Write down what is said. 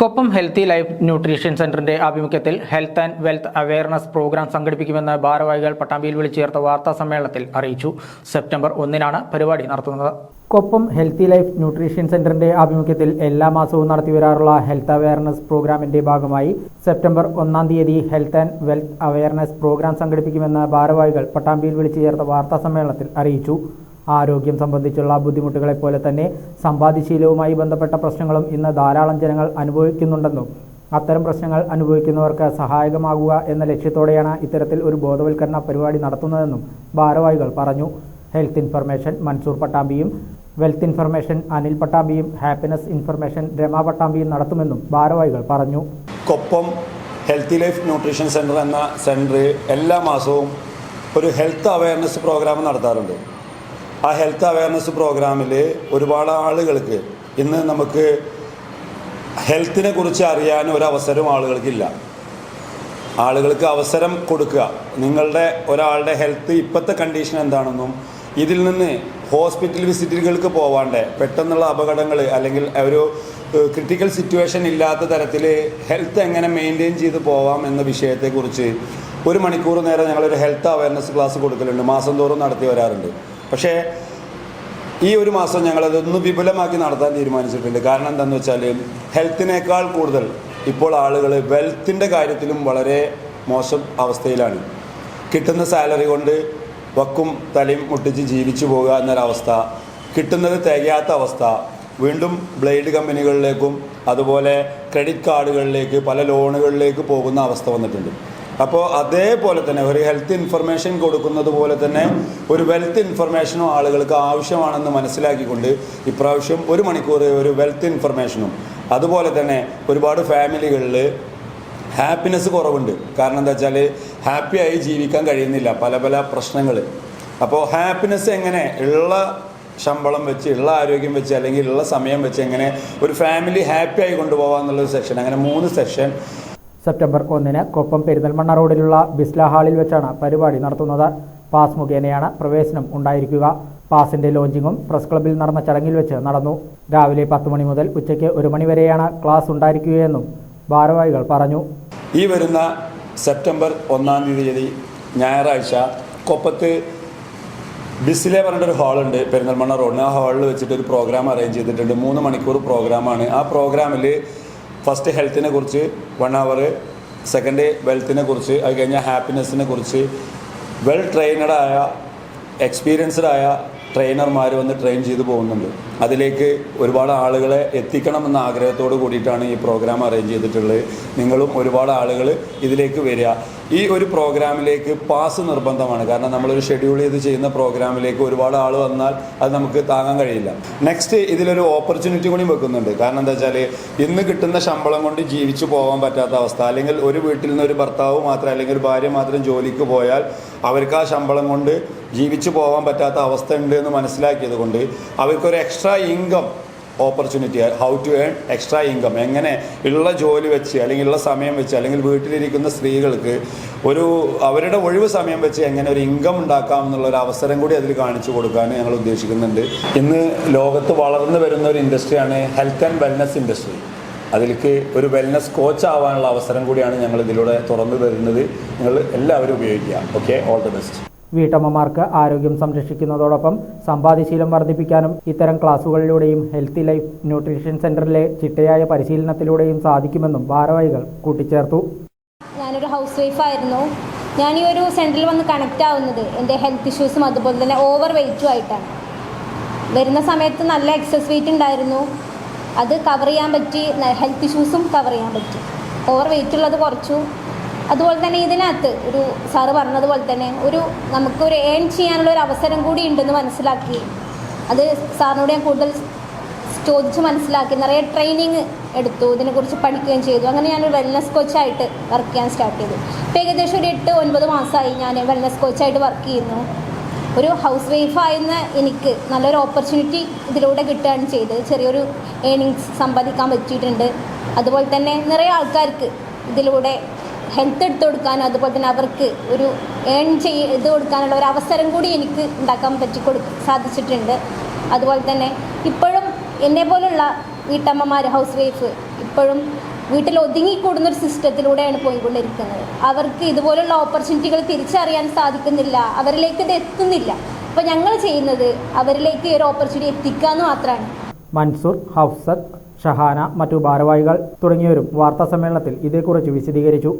Koppam healthy life nutrition സെന്ററിന്റെ ആഭിമുഖ്യത്തിൽ health and wealth awareness programme സംഘടിപ്പിക്കുമെന്ന് ഭാരവാഹികൾ പട്ടാമ്പിയിൽ വിളിച്ചു ചേർത്ത വാർത്താ സമ്മേളനത്തിൽ അറിയിച്ചു. സെപ്റ്റംബർ ഒന്നിനാണ് പരിപാടി നടത്തുന്നത്. കൊപ്പം ഹെൽത്തി ലൈഫ് ന്യൂട്രീഷൻ സെന്ററിന്റെ ആഭിമുഖ്യത്തിൽ എല്ലാ മാസവും നടത്തിവരാറുള്ള ഹെൽത്ത് അവയർനെസ് പ്രോഗ്രാമിന്റെ ഭാഗമായി സെപ്റ്റംബർ ഒന്നാം തീയതി health and wealth awareness programme സംഘടിപ്പിക്കുമെന്ന് ഭാരവാഹികൾ പട്ടാമ്പിയിൽ വിളിച്ചു ചേർത്ത വാർത്താ സമ്മേളനത്തിൽ അറിയിച്ചു. ആരോഗ്യം സംബന്ധിച്ചുള്ള ബുദ്ധിമുട്ടുകളെപ്പോലെ തന്നെ സമ്പാദ്യശീലവുമായി ബന്ധപ്പെട്ട പ്രശ്നങ്ങളും ഇന്ന് ധാരാളം ജനങ്ങൾ അനുഭവിക്കുന്നുണ്ടെന്നും അത്തരം പ്രശ്നങ്ങൾ അനുഭവിക്കുന്നവർക്ക് സഹായകമാകുക എന്ന ലക്ഷ്യത്തോടെയാണ് ഇത്തരത്തിൽ ഒരു ബോധവൽക്കരണ പരിപാടി നടത്തുന്നതെന്നും ഭാരവാഹികൾ പറഞ്ഞു. ഹെൽത്ത് ഇൻഫർമേഷൻ മൻസൂർ പട്ടാമ്പിയും വെൽത്ത് ഇൻഫർമേഷൻ അനിൽ പട്ടാമ്പിയും ഹാപ്പിനെസ് ഇൻഫർമേഷൻ രമ പട്ടാമ്പിയും നടത്തുമെന്നും ഭാരവാഹികൾ പറഞ്ഞു. Koppam healthy life nutrition centre എന്ന സെന്റർ എല്ലാ മാസവും ഒരു ഹെൽത്ത് അവയർനെസ് പ്രോഗ്രാം നടത്താറുണ്ട്. ആ ഹെൽത്ത് അവയർനെസ് പ്രോഗ്രാമിൽ ഒരുപാട് ആളുകൾക്ക് ഇന്ന് നമുക്ക് ഹെൽത്തിനെ കുറിച്ച് അറിയാൻ ഒരു അവസരം ആളുകൾക്കില്ല. ആളുകൾക്ക് അവസരം കൊടുക്കുക. നിങ്ങളുടെ ഒരാളുടെ ഹെൽത്ത് ഇപ്പോഴത്തെ കണ്ടീഷൻ എന്താണെന്നും ഇതിൽ നിന്ന് ഹോസ്പിറ്റൽ വിസിറ്റുകൾക്ക് പോവാണ്ട് പെട്ടെന്നുള്ള അപകടങ്ങൾ അല്ലെങ്കിൽ ഒരു ക്രിട്ടിക്കൽ സിറ്റുവേഷൻ ഇല്ലാത്ത തരത്തിൽ ഹെൽത്ത് എങ്ങനെ മെയിന്റെയിൻ ചെയ്ത് പോവാം എന്ന വിഷയത്തെക്കുറിച്ച് ഒരു മണിക്കൂർ നേരം ഞങ്ങളൊരു ഹെൽത്ത് അവയർനെസ് ക്ലാസ് കൊടുക്കലുണ്ട്. മാസം തോറും നടത്തി വരാറുണ്ട്. പക്ഷേ ഈ ഒരു മാസം ഞങ്ങളതൊന്ന് വിപുലമാക്കി നടത്താൻ തീരുമാനിച്ചിട്ടുണ്ട്. കാരണം എന്താണെന്ന് വെച്ചാൽ ഹെൽത്തിനേക്കാൾ കൂടുതൽ ഇപ്പോൾ ആളുകൾ വെൽത്തിന്റെ കാര്യത്തിലും വളരെ മോശം അവസ്ഥയിലാണ്. കിട്ടുന്ന സാലറി കൊണ്ട് വക്കും തലയും മുട്ടിച്ച് ജീവിച്ചു പോകുക എന്നൊരവസ്ഥ കിട്ടുന്നത് തികയാത്ത അവസ്ഥ വീണ്ടും ബ്ലേഡ് കമ്പനികളിലേക്കും അതുപോലെ ക്രെഡിറ്റ് കാർഡുകളിലേക്ക് പല ലോണുകളിലേക്ക് പോകുന്ന അവസ്ഥ വന്നിട്ടുണ്ട്. അപ്പോൾ അതേപോലെ തന്നെ ഒരു ഹെൽത്ത് ഇൻഫർമേഷൻ കൊടുക്കുന്നത് പോലെ തന്നെ ഒരു വെൽത്ത് ഇൻഫർമേഷനും ആളുകൾക്ക് ആവശ്യമാണെന്ന് മനസ്സിലാക്കിക്കൊണ്ട് ഇപ്രാവശ്യം ഒരു മണിക്കൂർ ഒരു വെൽത്ത് ഇൻഫർമേഷനും അതുപോലെ തന്നെ ഒരുപാട് ഫാമിലികളിൽ ഹാപ്പിനെസ് കുറവുണ്ട്. കാരണം എന്താ വെച്ചാൽ ഹാപ്പിയായി ജീവിക്കാൻ കഴിയുന്നില്ല. പല പല പ്രശ്നങ്ങൾ. അപ്പോൾ ഹാപ്പിനെസ് എങ്ങനെ ഉള്ള ശമ്പളം വെച്ച് ഉള്ള ആരോഗ്യം വെച്ച് അല്ലെങ്കിൽ ഉള്ള സമയം വെച്ച് എങ്ങനെ ഒരു ഫാമിലി ഹാപ്പി ആയി കൊണ്ടുപോകാമെന്നുള്ളൊരു സെക്ഷൻ അങ്ങനെ മൂന്ന് സെക്ഷൻ സെപ്റ്റംബർ ഒന്നിന് കൊപ്പം പെരിന്തൽമണ്ണ റോഡിലുള്ള ബിസ്ല ഹാളിൽ വെച്ചാണ് പരിപാടി നടത്തുന്നത്. പാസ് മുഖേനയാണ് പ്രവേശനം ഉണ്ടായിരിക്കുക. പാസിന്റെ ലോഞ്ചിങ്ങും പ്രസ് ക്ലബിൽ നടന്ന ചടങ്ങിൽ വെച്ച് നടന്നു. രാവിലെ പത്ത് മണി മുതൽ ഉച്ചയ്ക്ക് ഒരു മണി വരെയാണ് ക്ലാസ് ഉണ്ടായിരിക്കുകയെന്നും ഭാരവാഹികൾ പറഞ്ഞു. ഈ വരുന്ന സെപ്റ്റംബർ ഒന്നാം തീയതി ഞായറാഴ്ച കൊപ്പത്ത് ബിസിലെ പറഞ്ഞിട്ടൊരു ഹാളുണ്ട് പെരിന്തൽമണ്ണ റോഡിന്. ആ ഹാളിൽ വെച്ചിട്ട് ഒരു പ്രോഗ്രാം അറേഞ്ച് ചെയ്തിട്ടുണ്ട്. മൂന്ന് മണിക്കൂർ പ്രോഗ്രാമാണ് ആ പ്രോഗ്രാമിൽ ഫസ്റ്റ് ഹെൽത്തിനെ കുറിച്ച് വൺ അവർ സെക്കൻഡ് വെൽത്തിനെ കുറിച്ച് അത് കഴിഞ്ഞാൽ ഹാപ്പിനെസ്സിനെ കുറിച്ച്. വെൽ ട്രെയിനഡായ എക്സ്പീരിയൻസ്ഡായ ട്രെയിനർമാർ വന്ന് ട്രെയിൻ ചെയ്തു പോകുന്നുണ്ട്. അതിലേക്ക് ഒരുപാട് ആളുകളെ എത്തിക്കണമെന്ന ആഗ്രഹത്തോട് കൂടിയിട്ടാണ് ഈ പ്രോഗ്രാം അറേഞ്ച് ചെയ്തിട്ടുള്ളത്. നിങ്ങളും ഒരുപാട് ആളുകൾ ഇതിലേക്ക് വരിക. ഈ ഒരു പ്രോഗ്രാമിലേക്ക് പാസ് നിർബന്ധമാണ്. കാരണം നമ്മളൊരു ഷെഡ്യൂൾ ചെയ്ത് ചെയ്യുന്ന പ്രോഗ്രാമിലേക്ക് ഒരുപാട് ആൾ വന്നാൽ അത് നമുക്ക് താങ്ങാൻ കഴിയില്ല. നെക്സ്റ്റ് ഇതിലൊരു ഓപ്പർച്യൂണിറ്റി കൂടി വെക്കുന്നുണ്ട്. കാരണം എന്താ വെച്ചാൽ ഇന്ന് കിട്ടുന്ന ശമ്പളം കൊണ്ട് ജീവിച്ചു പോകാൻ പറ്റാത്ത അവസ്ഥ. അല്ലെങ്കിൽ ഒരു വീട്ടിൽ നിന്ന് ഒരു ഭർത്താവ് മാത്രം അല്ലെങ്കിൽ ഒരു ഭാര്യ മാത്രം ജോലിക്ക് പോയാൽ അവർക്ക് ആ ശമ്പളം കൊണ്ട് ജീവിച്ചു പോകാൻ പറ്റാത്ത അവസ്ഥ ഉണ്ട് എന്ന് മനസ്സിലാക്കിയത് കൊണ്ട് അവർക്കൊരു extra income opportunity how to earn extra income എങ്ങനെ ഉള്ള ജോലി വെച്ച് അല്ലെങ്കിൽ ഉള്ള സമയം വെച്ച് അല്ലെങ്കിൽ വീട്ടിലിരിക്കുന്ന സ്ത്രീകൾക്ക് ഒരു അവരുടെ ഒഴിവ് സമയം വെച്ച് എങ്ങനെ ഒരു ഇൻകം ഉണ്ടാക്കാം എന്നുള്ള ഒരു അവസരം കൂടി അതിൽ കാണിച്ചു കൊടുക്കാൻ ഞങ്ങൾ ഉദ്ദേശിക്കുന്നുണ്ട്. ഇന്ന് ലോകത്ത് വളർന്നു വരുന്ന ഒരു ഇൻഡസ്ട്രിയാണ് ഹെൽത്ത് ആൻഡ് വെൽനസ് ഇൻഡസ്ട്രി അതിലേക്ക് ഒരു വെൽനസ് കോച്ച് ആവാനുള്ള അവസരം കൂടിയാണ് ഞങ്ങൾ ഇതിലൂടെ തുറന്നു തരുന്നത്. നിങ്ങൾ എല്ലാവരും ഉപയോഗിക്കുക. ഓക്കെ ഓൾ ദി ബെസ്റ്റ് വീട്ടമ്മമാർക്ക് ആരോഗ്യം സംരക്ഷിക്കുന്നതോടൊപ്പം സമ്പാദ്യശീലം വർദ്ധിപ്പിക്കാനും ഇത്തരം ക്ലാസുകളിലൂടെയും ഹെൽത്തി ലൈഫ് ന്യൂട്രീഷൻ സെന്ററിലെ ചിട്ടയായ പരിശീലനത്തിലൂടെയും സാധിക്കുമെന്നും ഭാരവാഹികൾ കൂട്ടിച്ചേർത്തു. ഞാനൊരു ഹൗസ് വൈഫായിരുന്നു ഞാൻ ഈ ഒരു സെന്ററിൽ വന്ന് കണക്റ്റ് ആവുന്നത് എന്റെ ഹെൽത്ത് ഇഷ്യൂസും അതുപോലെ തന്നെ ഓവർ വെയിറ്റും ആയിട്ടാണ്. വരുന്ന സമയത്ത് നല്ല എക്സസ് വെയിറ്റ് ഉണ്ടായിരുന്നു. അത് കവർ ചെയ്യാൻ പറ്റി ഹെൽത്ത് ഇഷ്യൂസും കവർ ചെയ്യാൻ പറ്റി. ഓവർ വെയിറ്റ് ഉള്ളത് കുറച്ചു. അതുപോലെ തന്നെ ഇതിനകത്ത് ഒരു സാറ് പറഞ്ഞതുപോലെ തന്നെ ഒരു നമുക്കൊരു ഏൺ ചെയ്യാനുള്ള ഒരു അവസരം കൂടി ഉണ്ടെന്ന് മനസ്സിലാക്കി. അത് സാറിനോട് ഞാൻ കൂടുതൽ ചോദിച്ച് മനസ്സിലാക്കി. നിറയെ ട്രെയിനിങ് എടുത്തു ഇതിനെക്കുറിച്ച് പഠിക്കുകയും ചെയ്തു. അങ്ങനെ ഞാൻ വെൽനസ് കോച്ചായിട്ട് വർക്ക് ചെയ്യാൻ സ്റ്റാർട്ട് ചെയ്തു. ഇപ്പോൾ ഏകദേശം ഒരു എട്ട് ഒൻപത് മാസമായി ഞാൻ വെൽനസ് കോച്ചായിട്ട് വർക്ക് ചെയ്യുന്നു. ഒരു ഹൗസ് വൈഫായിരുന്ന എനിക്ക് നല്ലൊരു ഓപ്പർച്യൂണിറ്റി ഇതിലൂടെ കിട്ടുകയാണ് ചെയ്തത്. ചെറിയൊരു ഏണിങ്സ് സമ്പാദിക്കാൻ പറ്റിയിട്ടുണ്ട്. അതുപോലെ തന്നെ നിറയെ ആൾക്കാർക്ക് ഇതിലൂടെ ഹെൽത്ത് എടുത്തു കൊടുക്കാനും അതുപോലെ തന്നെ അവർക്ക് ഒരു ഏൺ ചെയ്യ ഇത് കൊടുക്കാനുള്ള ഒരു അവസരം കൂടി എനിക്ക് ഉണ്ടാക്കാൻ പറ്റി കൊടു സാധിച്ചിട്ടുണ്ട്. അതുപോലെ തന്നെ ഇപ്പോഴും എന്നെ പോലുള്ള വീട്ടമ്മമാർ ഹൗസ് വൈഫ് ഇപ്പോഴും വീട്ടിൽ ഒതുങ്ങിക്കൂടുന്ന ഒരു സിസ്റ്റത്തിലൂടെയാണ് പോയിക്കൊണ്ടിരിക്കുന്നത്. അവർക്ക് ഇതുപോലുള്ള ഓപ്പർച്യൂണിറ്റികൾ തിരിച്ചറിയാൻ സാധിക്കുന്നില്ല. അവരിലേക്ക് ഇത് എത്തുന്നില്ല. അപ്പോൾ ഞങ്ങൾ ചെയ്യുന്നത് അവരിലേക്ക് ഈ ഒരു ഓപ്പർച്യൂണിറ്റി എത്തിക്കുക എന്ന് മാത്രമാണ്. മൻസൂർ ഹഫ്സത്ത് ഷഹാന മറ്റു ഭാരവാഹികൾ തുടങ്ങിയവരും വാർത്താ സമ്മേളനത്തിൽ ഇതേക്കുറിച്ച് വിശദീകരിച്ചു.